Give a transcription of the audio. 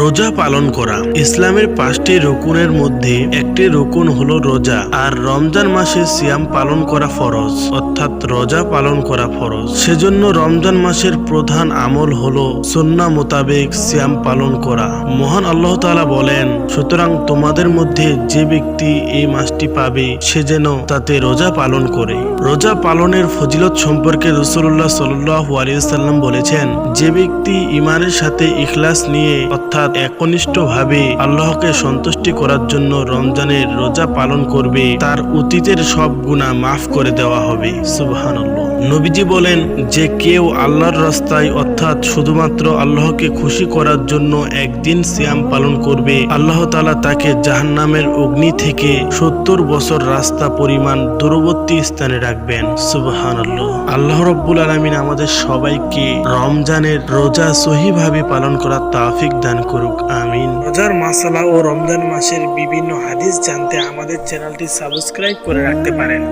রোজা পালন করা। ইসলামের পাঁচটি রকুনের মধ্যে একটি রকুন হলো রোজা, আর রমজান মাসে সিয়াম পালন করা ফরজ, অর্থাৎ রোজা পালন করা ফরজ। সেজন্য রমজান মাসের প্রধান আমল হলো সন্না মোতাবেক সিয়াম পালন করা। মহান আল্লাহ তাআলা বলেন, সুতরাং তোমাদের মধ্যে যে ব্যক্তি এই মাসটি পাবে, সে যেন তাতে রোজা পালন করে। রোজা পালনের ফজিলত সম্পর্কে রসুল্লাহ সাল্লাহ আলিয়াল্লাম বলেছেন, যে ব্যক্তি ইমানের সাথে ইখলাস নিয়ে অর্থাৎ একনিষ্ঠভাবে আল্লাহকে সন্তুষ্টি করার জন্য রমজানের রোজা পালন করবে, তার অতীতের সব গুণা মাফ করে দেওয়া হবে। সুবহানাল্লাহ। নবীজি বলেন, যে কেউ আল্লাহর রাস্তায়, অর্থাৎ শুধুমাত্র আল্লাহকে খুশি করার জন্য একদিন সিয়াম পালন করবে, আল্লাহ তাআলা তাকে জাহান্নামের অগ্নি থেকে সত্তর বছর রাস্তা পরিমাণ দূরবর্তী স্থানে রাখবেন। সুবহানাল্লাহ। আল্লাহ রব্বুল আলমিন আমাদের সবাইকে রমজানের রোজা সহিভাবে পালন করার তাফিক দান করুক, আমিন। রোজার মাসালা ও রমজান মাসের বিভিন্ন হাদিস জানতে আমাদের চ্যানেলটি সাবস্ক্রাইব করে রাখতে পারেন।